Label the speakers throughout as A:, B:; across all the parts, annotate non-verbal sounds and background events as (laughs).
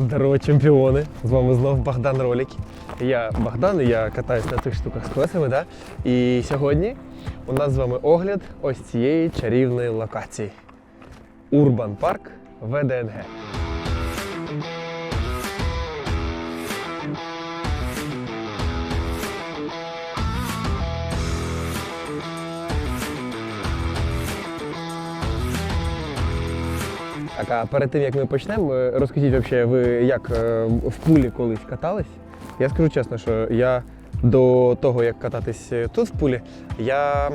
A: Здорово, чемпіони! З вами знов Богдан Ролік. Я Богдан, і я катаюсь на цих штуках з колесами. Да? І сьогодні у нас з вами огляд ось цієї чарівної локації. Урбан Парк ВДНГ. А перед тим як ми почнемо, е, розкажіть вообще, ви як е, в пулі колись катались? Я скажу чесно, що я до того, як кататись е, тут в пулі, я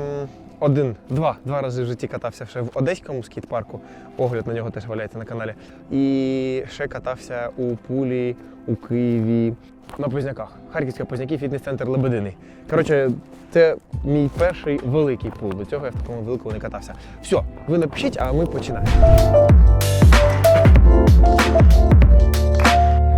A: один, два, два рази в житті катався ще в одеському скейт-парку. Огляд на нього теж валяється на каналі. І ще катався у пулі у Києві на Позняках. Харківська Позняки, фітнес-центр Лебедини. Коротше, це мій перший великий пул. До цього я в такому великому не катався. Все, ви напишіть, а ми починаємо.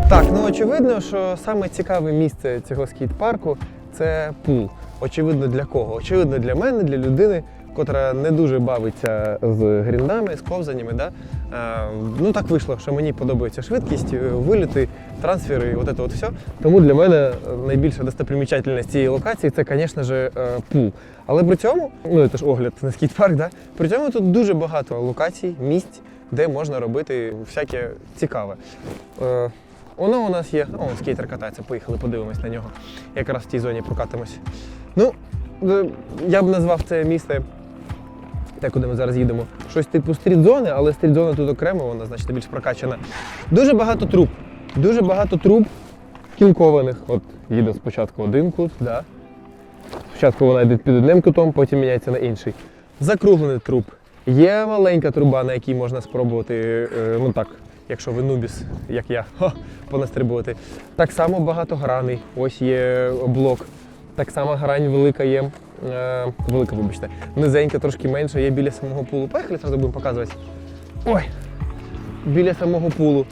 A: Так, ну очевидно, що саме цікаве місце цього скейт-парку це пул. Очевидно для кого? Очевидно для мене, для людини, котра не дуже бавиться з гріндами, з ковзаннями. Да? Е, ну так вийшло, що мені подобається швидкість, е, виліти, трансфери, от це от все. Тому для мене е, найбільша достопримічательність цієї локації це, звісно ж, е, пул. Але при цьому, ну це ж огляд на скейт-парк, да? при цьому тут дуже багато локацій, місць, де можна робити всяке цікаве. Е, Воно у нас є. О, скейтер катається, поїхали, подивимось на нього. Якраз в тій зоні прокатимось. Ну, е, я б назвав це місце, те, куди ми зараз їдемо, щось типу стріт-зони, але стріт-зона тут окремо, вона значно більш прокачана. Дуже багато труб. Дуже багато труб кінкованих. От їде спочатку один кут, да. Спочатку вона йде під одним кутом, потім міняється на інший. Закруглений труб. Є маленька труба, на якій можна спробувати, е, ну так, якщо ви нубіс, як я, (laughs) понастрибувати. Так само багатогранний. Ось є блок. Так само грань велика є. Е, велика, вибачте. Низенька, трошки менша, є біля самого пулу. Поїхали, зразу будемо показувати. Ой! Біля самого пулу.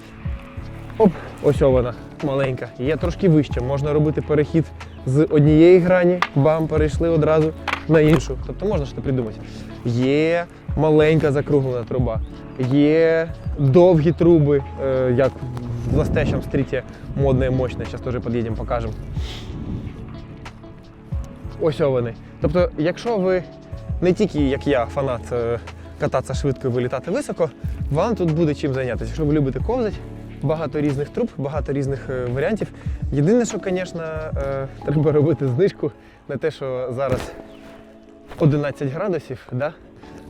A: Оп, ось вона, маленька. Є трошки вище. Можна робити перехід з однієї грані, бам, перейшли одразу на іншу. Тобто можна щось придумати. Є маленька закруглена труба, є довгі труби, е, як в настоящем стріті модне, мощне. Зараз теж під'їдемо, покажемо. Ось вони. Тобто, якщо ви не тільки, як я, фанат е, кататися швидко і вилітати високо, вам тут буде чим зайнятися. Якщо ви любите ковзати, багато різних труб, багато різних е, варіантів. Єдине, що, звісно, треба робити знижку на те, що зараз 11 градусів, да?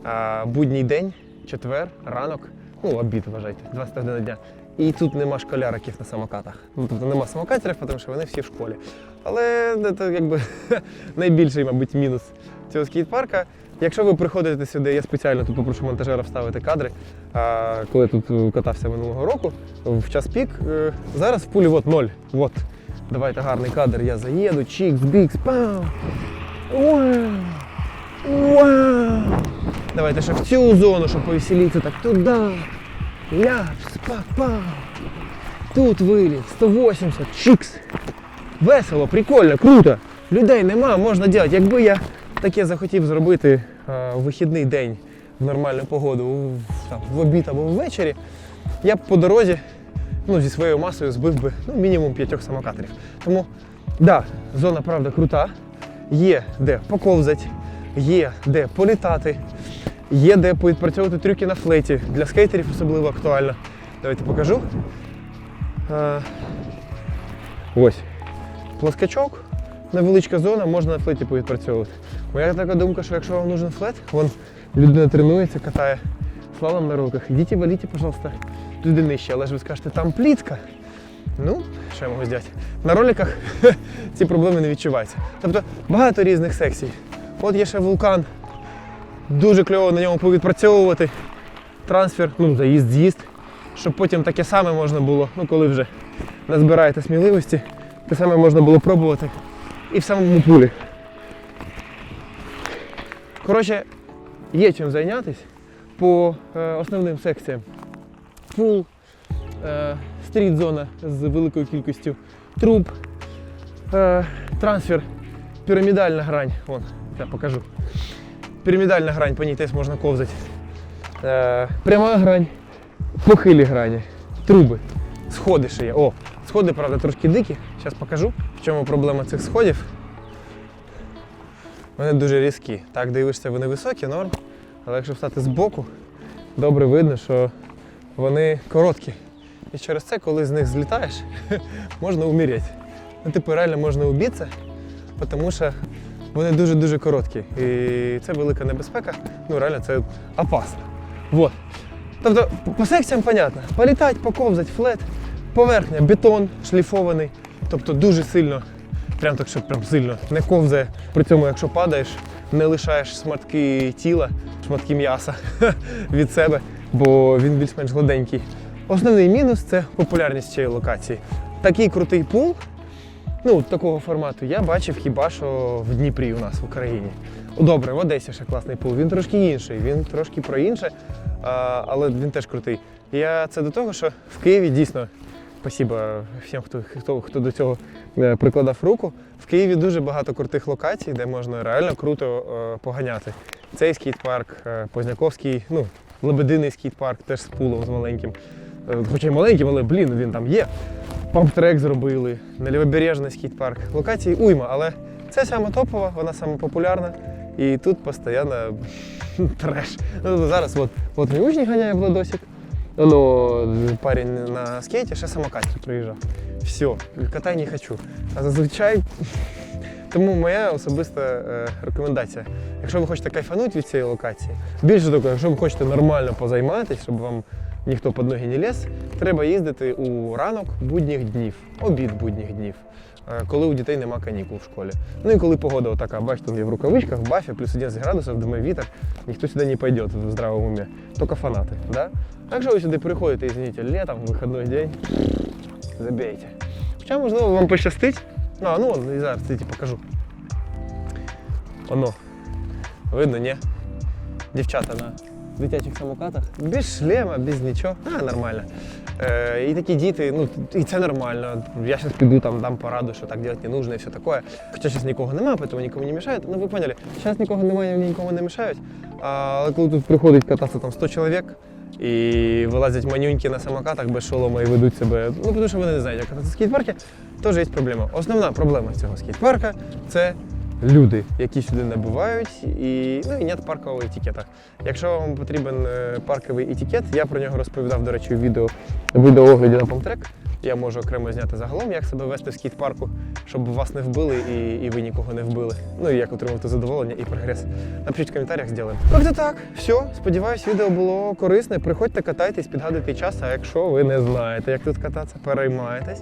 A: а, будній день, четвер, ранок, ну, обід вважайте, 20 година дня. І тут нема школяриків на самокатах. Ну, тобто нема самокатерів, тому що вони всі в школі. Але це якби (laughs) найбільший, мабуть, мінус цього скейт-парка. Якщо ви приходите сюди, я спеціально тут попрошу монтажера вставити кадри. А, коли тут е, катався минулого року, в час пік, е, зараз в пулі от ноль. От. Давайте гарний кадр. Я заїду, чікс, бікс, пау. Вау! Давайте ще в цю зону, щоб повеселитися, так туди. Ляпс, па-па. Тут виліт, 180, чикс. Весело, прикольно, круто. Людей нема, можна робити. Якби я таке захотів зробити в вихідний день в нормальну погоду, в, там, в обід або ввечері, я б по дорозі ну, зі своєю масою збив би ну, мінімум п'ятьох самокаторів. Тому, да, зона правда крута. Є де поковзати, є де політати, є де відпрацьовувати трюки на флеті. Для скейтерів особливо актуально. Давайте покажу. А, ось. Плоскачок, невеличка зона, можна на флеті повідпрацьовувати. Моя така думка, що якщо вам нужен флет, вон людина тренується, катає слалом на роликах. Ідіть і валіть, пожалуйста, туди нижче. Але ж ви скажете, там плітка. Ну, що я можу зробити? На роликах (laughs) ці проблеми не відчуваються. Тобто багато різних секцій. От є ще вулкан. Дуже кльово на ньому повідпрацьовувати. Трансфер, ну, заїзд, з'їзд. Щоб потім таке саме можна було, ну коли вже назбираєте сміливості, те саме можна було пробувати і в самому пулі. Коротше, є чим зайнятися по е, основним секціям. Пул, е, стріт-зона з великою кількістю труб, е, трансфер, пірамідальна грань. Вон, я покажу. Пірамідальна грань, по ній теж можна ковзати. Е, пряма грань, похилі грані, труби. Сходи ще є. О, сходи, правда, трошки дикі. Зараз покажу, в чому проблема цих сходів. Вони дуже різкі. Так дивишся, вони високі, норм. Але якщо встати збоку, добре видно, що вони короткі. І через це, коли з них злітаєш, (laughs) можна умереть. Ну, типу, реально можна убитися, тому що вони дуже-дуже короткі. І це велика небезпека. Ну, реально, це опасно. Вот. Тобто, по секціям понятно. Політати, поковзати, флет, поверхня, бетон шліфований. Тобто дуже сильно, прям так, щоб прям сильно не ковзає. При цьому, якщо падаєш, не лишаєш шматки тіла, шматки м'яса (laughs) від себе, бо він більш-менш гладенький. Основний мінус це популярність цієї локації. Такий крутий пул, ну, такого формату, я бачив хіба що в Дніпрі у нас в Україні. Добре, в Одесі ще класний пул. Він трошки інший, він трошки про інше, але він теж крутий. Я це до того, що в Києві дійсно, спасибо всім, хто, хто, хто до цього е, прикладав руку. В Києві дуже багато крутих локацій, де можна реально круто е, поганяти. Цей скейт-парк, е, Позняковський, ну, Лебединий скейт-парк, теж з пулом з маленьким. Хоча й маленьким, але блін, він там є. Памптрек зробили, на лівобережний скейт-парк. Локацій уйма, але це саме топова, вона саме популярна. І тут постійно (laughs) треш. Ну, зараз от, от мій учень ганяє Владосик. Ну, парень на скейті ще самокатер приїжджав. Все, катай не хочу. А зазвичай. (laughs) Тому моя особиста е, рекомендація. Якщо ви хочете кайфанути від цієї локації, більше того, якщо ви хочете нормально позайматися, щоб вам ніхто під ноги не ліз, треба їздити у ранок будніх днів, обід будніх днів, е, коли у дітей нема канікул в школі. Ну і коли погода отака, бачите, я в рукавичках, в бафі, плюс 11 градусів, дме вітер, ніхто сюди не пойде в здравому умі, тільки фанати. Да? А якщо ви сюди приходите, извините, літом, вихідний день, забейте. Хоча, можливо, вам пощастить. Ну, а ну, і зараз я покажу. Оно. Видно, ні? Дівчата на дитячих самокатах. Без шлема, без нічого. А, нормально. Е, і такі діти, ну, і це нормально. Я зараз піду там, дам пораду, що так робити не нужно і все таке. Хоча зараз нікого немає, тому нікому не мішають. Ну, ви поняли, зараз нікого немає, нікому не мішають. Але коли тут приходить кататися там 100 чоловік, і вилазять манюньки на самокатах без шолома і ведуть себе. Ну, тому що вони не знають, як кататися в скейт-паркі, теж є проблема. Основна проблема цього скейт-парка це люди, які сюди набувають, і, ну, і нет паркового етикета. Якщо вам потрібен е, парковий етикет, я про нього розповідав, до речі, у відео відеоогляді на Помтрек. Я можу окремо зняти загалом, як себе вести в скейт-парку, щоб вас не вбили і, і ви нікого не вбили. Ну і як отримати задоволення і прогрес. Напишіть в коментарях, зробимо. Як-то так, все. Сподіваюсь, відео було корисне. Приходьте, катайтесь, підгадуйте час. А якщо ви не знаєте, як тут кататися, переймайтесь.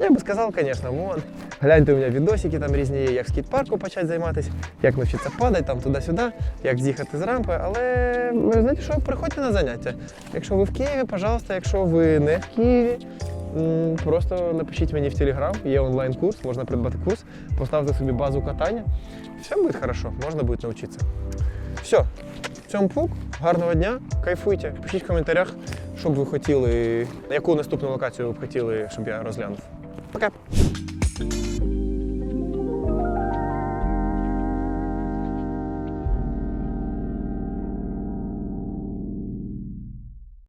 A: Я би сказав, звісно, вон. Гляньте у мене відосики там різні є, як в скейт-парку почати займатися, як навчитися падати там туди-сюди, як з'їхати з рампи. Але ви знаєте, що приходьте на заняття. Якщо ви в Києві, пожалуйста, якщо ви не в Києві. Просто напишіть мені в Телеграм, є онлайн-курс, можна придбати курс, поставте собі базу катання. Все буде хорошо, можна буде навчитися. Все, в цьому пук, гарного дня, кайфуйте. Пишіть в коментарях, що б ви хотіли, яку наступну локацію ви б хотіли, щоб я розглянув. Пока!